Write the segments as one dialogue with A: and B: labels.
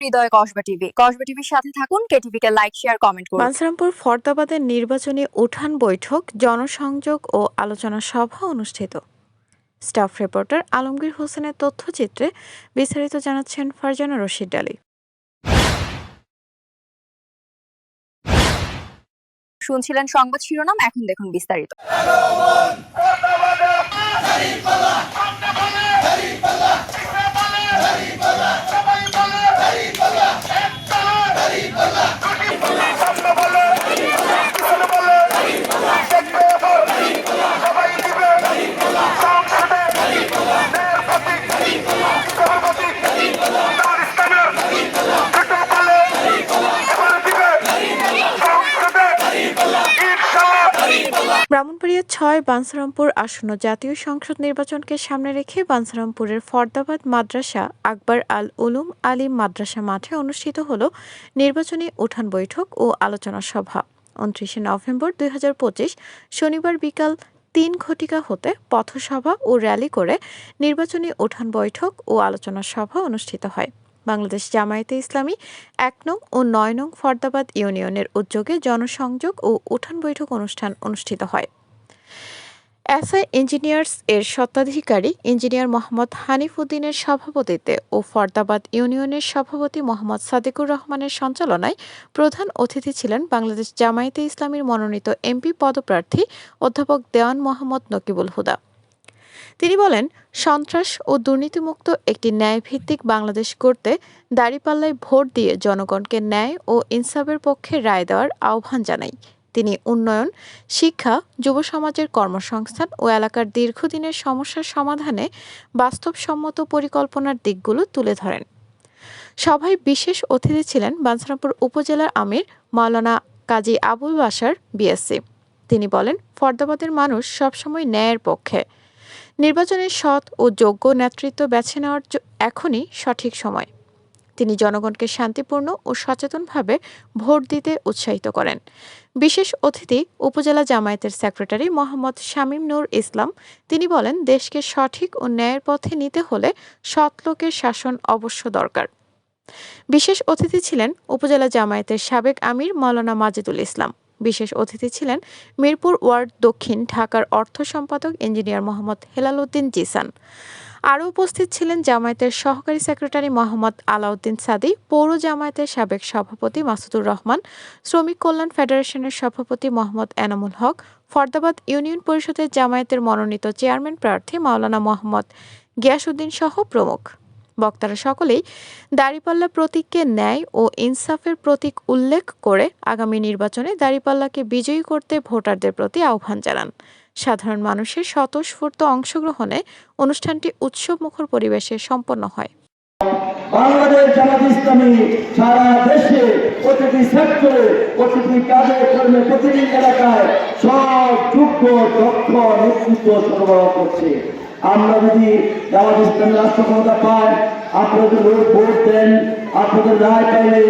A: হৃদয় Kasba TV. Kasba টিভির সাথে থাকুন কেটিভি কে লাইক শেয়ার কমেন্ট করুন।
B: বানসারামপুর ফরদাবাদের নির্বাচনী উঠান বৈঠক জনসংযোগ ও আলোচনা সভা অনুষ্ঠিত। স্টাফ রিপোর্টার আলমগীর হোসেনের তথ্যচিত্রে বিস্তারিত জানাচ্ছেন ফারজানা রশিদ আলী।
A: শুনছিলেন সংবাদ শিরোনাম এখন দেখুন বিস্তারিত।
B: ব্রাহ্মণবাড়িয়া ছয়, বানসারামপুর আসন্ন জাতীয় সংসদ নির্বাচনকে সামনে রেখে বানসারামপুরের ফরদাবাদ মাদ্রাসা আকবর আল উলুম আলিম মাদ্রাসা মাঠে অনুষ্ঠিত হল নির্বাচনী উঠান বৈঠক ও আলোচনা সভা। উনত্রিশে নভেম্বর দুই হাজার পঁচিশ শনিবার বিকাল তিন ঘটিকা হতে পথসভা ও র্যালি করে নির্বাচনী উঠান বৈঠক ও আলোচনা সভা অনুষ্ঠিত হয়। বাংলাদেশ জামায়াতে ইসলামী এক নং ও নয় নং ফরদাবাদ ইউনিয়নের উদ্যোগে জনসংযোগ ও উঠান বৈঠক অনুষ্ঠান অনুষ্ঠিত হয়। এসআই ইঞ্জিনিয়ার্স এর স্বত্বাধিকারী ইঞ্জিনিয়ার মোহাম্মদ হানিফ উদ্দিনের সভাপতিত্বে ও ফরদাবাদ ইউনিয়নের সভাপতি মোহাম্মদ সাদিকুর রহমানের সঞ্চালনায় প্রধান অতিথি ছিলেন বাংলাদেশ জামায়াতে ইসলামীর মনোনীত এমপি পদপ্রার্থী অধ্যাপক দেওয়ান মোহাম্মদ নকিবুল হুদা। তিনি বলেন, সন্ত্রাস ও দুর্নীতিমুক্ত একটি ন্যায়ভিত্তিক বাংলাদেশ করতে দাঁড়িপাল্লায় ভোট দিয়ে জনগণকে ন্যায় ও ইনসাফের পক্ষে রায় দেওয়ার আহ্বান জানাই। তিনি উন্নয়ন, শিক্ষা, যুব সমাজের কর্মসংস্থান ও এলাকার দীর্ঘদিনের সমস্যার সমাধানে বাস্তবসম্মত পরিকল্পনার দিকগুলো তুলে ধরেন। সভায় বিশেষ অতিথি ছিলেন বাঞ্ছারামপুর উপজেলার আমির মাওলানা কাজী আবুল বাসার বিএসসি। তিনি বলেন, ফরদাবাদের মানুষ সবসময় ন্যায়ের পক্ষে। নির্বাচনের সৎ ও যোগ্য নেতৃত্ব বেছে নেওয়ার এখনই সঠিক সময়। তিনি জনগণকে শান্তিপূর্ণ ও সচেতনভাবে ভোট দিতে উৎসাহিত করেন। বিশেষ অতিথি উপজেলা জামায়াতের সেক্রেটারি মোহাম্মদ শামীম নূর ইসলাম, তিনি বলেন, দেশকে সঠিক ও ন্যায়ের পথে নিতে হলে সৎ লোকের শাসন অবশ্য দরকার। বিশেষ অতিথি ছিলেন উপজেলা জামায়াতের সাবেক আমির মাওলানা মাজেদুল ইসলাম। বিশেষ অতিথি ছিলেন মিরপুর ওয়ার্ড দক্ষিণ ঢাকার অর্থ সম্পাদক ইঞ্জিনিয়ার মোহাম্মদ হেলাল উদ্দিন জিসান। আরও উপস্থিত ছিলেন জামায়াতের সহকারী সেক্রেটারি মোহাম্মদ আলাউদ্দিন সাদি, পৌর জামায়াতের সাবেক সভাপতি মাসুদুর রহমান, শ্রমিক কল্যাণ ফেডারেশনের সভাপতি মোহাম্মদ এনামুল হক, ফরদাবাদ ইউনিয়ন পরিষদের জামায়াতের মনোনীত চেয়ারম্যান প্রার্থী মাওলানা মোহাম্মদ গিয়াসউদ্দিন সহ প্রমুখ। বক্তারা সকলেই দাঁড়িপাল্লা প্রতীককে ন্যায় ও ইনসাফের প্রতীক উল্লেখ করে আগামী নির্বাচনে দাঁড়িপাল্লাকে বিজয়ী করতে ভোটারদের প্রতি আহ্বান জানান। সাধারণ মানুষের স্বতঃস্ফূর্ত অংশগ্রহণে অনুষ্ঠানটি উৎসবমুখর পরিবেশে সম্পন্ন হয়।
C: বাংলাদেশ জামাত ইসলামী সারা দেশে প্রতিটি সেক্টরে প্রতিটি কাজে, কর্মে, প্রতিটি এলাকায় সব দক্ষ, নেতৃত্ব সরবরাহ করছে। আমরা যদি জামাত ইসলামী রাষ্ট্র ক্ষমতা পাই আপনাদের ভোট ভোট দেন আপনাদের রায় পাইলে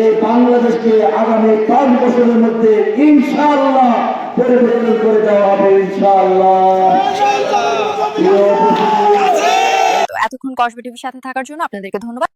C: এই বাংলাদেশকে আগামী পাঁচ বছরের মধ্যে ইনশাআল্লাহ পরিবর্তন করে দেওয়া হবে ইনশাআল্লাহ।
A: এতক্ষণ কসবে টিভির সাথে থাকার জন্য আপনাদেরকে ধন্যবাদ।